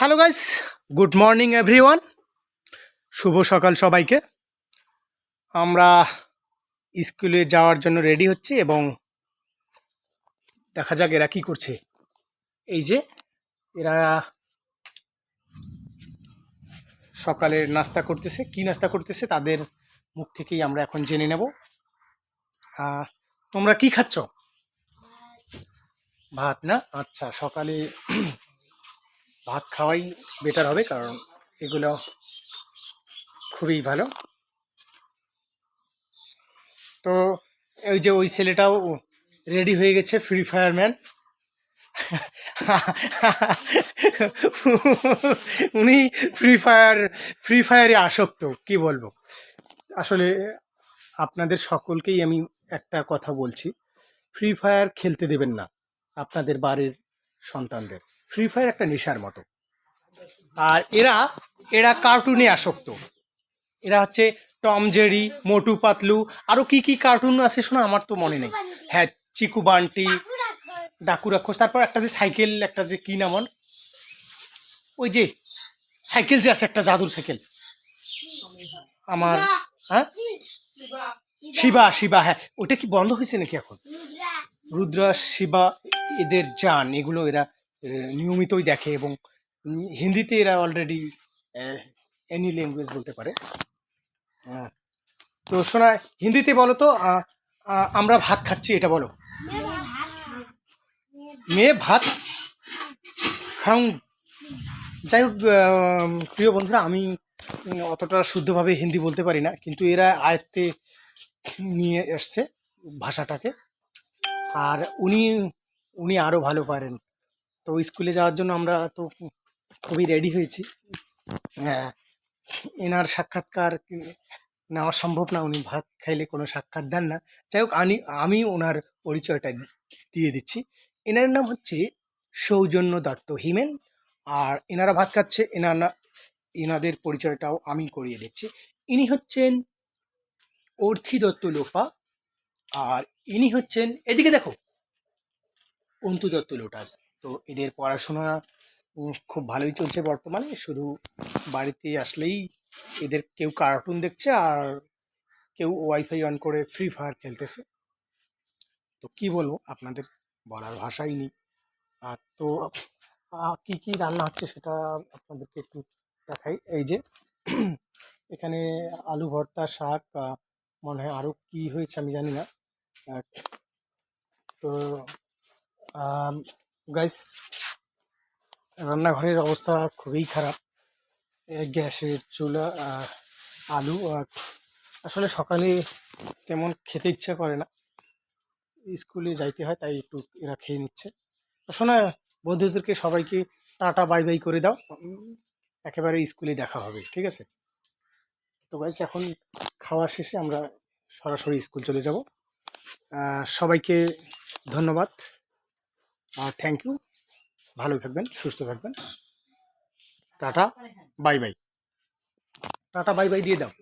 Hello guys good morning everyone শুভ সকাল সবাইকে। আমরা স্কুলে যাওয়ার জন্য রেডি হচ্ছি এবং দেখা যাক এরা কি করছে। এই যে, এরা সকালের নাস্তা করতেছে। কি নাস্তা করতেছে তাদের মুখ থেকেই আমরা এখন জেনে নেব। তোমরা কি খাচ্ছ? ভাত, না? আচ্ছা সকালে ভাত খাওয়াই বেটার হবে, কারণ এগুলো খুবই ভালো। তো ওই যে ওই ছেলেটাও রেডি হয়ে গেছে ফ্রি ফায়ার ম্যান উনি ফ্রি ফায়ার ফ্রি ফায়ারে আসক্ত, কি বলব? আসলে আপনাদের সকলকেই আমি একটা কথা বলছি ফ্রি ফায়ার খেলতে দেবেন না, আপনাদের বাড়ির সন্তানদের। ফ্রি ফায়ার একটা নেশার মতো। আর এরা এরা কার্টুনে আসক্ত। এরা হচ্ছে টম জেরি মোটু পাতলু আরও কি কি কার্টুন আছে শোনা আমার তো মনে নেই। হ্যাঁ চিকু বান্টি ডাকু রাক্ষস তারপর একটা যে সাইকেল একটা যে কি নাম ওর? ওই যে সাইকেল যে আছে একটা জাদুর সাইকেল। আমার হ্যাঁ? শিবা শিবা হ্যাঁ। ওটা কি বন্ধ হয়েছে নাকি এখন? রুদ্রা। শিবা এদের যান এগুলো এরা নিয়মিতই দেখে এবং হিন্দিতে এরা অলরেডি এনি ল্যাঙ্গুয়েজ বলতে পারে। তো শোনা হিন্দিতে বলো তো আমরা ভাত খাচ্ছি, এটা বলো। মেয়ে ভাত খাও যাই হোক প্রিয় বন্ধুরা, আমি অতটা শুদ্ধভাবে হিন্দি বলতে পারি না, কিন্তু এরা আয়ত্তে নিয়ে এসছে ভাষাটাকে। আর উনি উনি আরও ভালো পারেন। তো স্কুলে যাওয়ার জন্য আমরা তো খুবই রেডি হয়েছি। হ্যাঁ এনার সাক্ষাৎকার নেওয়া সম্ভব না, উনি ভাত খাইলে কোনো সাক্ষাৎ দেন না। যাই হোক আমি আমি ওনার পরিচয়টা দিয়ে দিচ্ছি। এনার নাম হচ্ছে সৌজন্য দত্ত হিমেন আর এনারা ভাত খাচ্ছে, এনার এনাদের পরিচয়টাও আমি করিয়ে দিচ্ছি। ইনি হচ্ছেন অর্থি দত্ত লোপা, আর ইনি হচ্ছেন, এদিকে দেখো, অন্তু দত্ত লোটাস। তো এদের পড়াশোনা খুব ভালোই চলছে বর্তমানে। শুধু বাড়িতে আসলেই এদের কেউ কার্টুন দেখছে আর কেউ ওয়াইফাই অন করে ফ্রি ফায়ার খেলতেছে। তো কি বলব, আপনাদের বলার ভাষাই নেই। আর তো কি কি রান্না হচ্ছে সেটা আপনাদেরকে একটু দেখাই। এই যে, এখানে আলু ভর্তা, শাক মনে হয় আরও কী হয়েছে আমি জানি না। তো গাইস রান্নাঘরের অবস্থা খুবই খারাপ। গ্যাসের চুলা আলু আসলে সকালে তেমন খেতে ইচ্ছা করে না। স্কুলে যাইতে হয়, তাই একটু এরা খেয়ে নিচ্ছে। শোনা, বন্ধুদেরকে সবাইকে টাটা, বাই বাই করে দাও। একেবারে স্কুলে দেখা হবে, ঠিক আছে? তো গাইস এখন খাওয়া শেষে আমরা সরাসরি স্কুল চলে যাব। সবাইকে ধন্যবাদ। থ্যাংক ইউ ভালো থাকবেন সুস্থ থাকবেন। Tata bye bye tata bye bye দিয়ে দাও।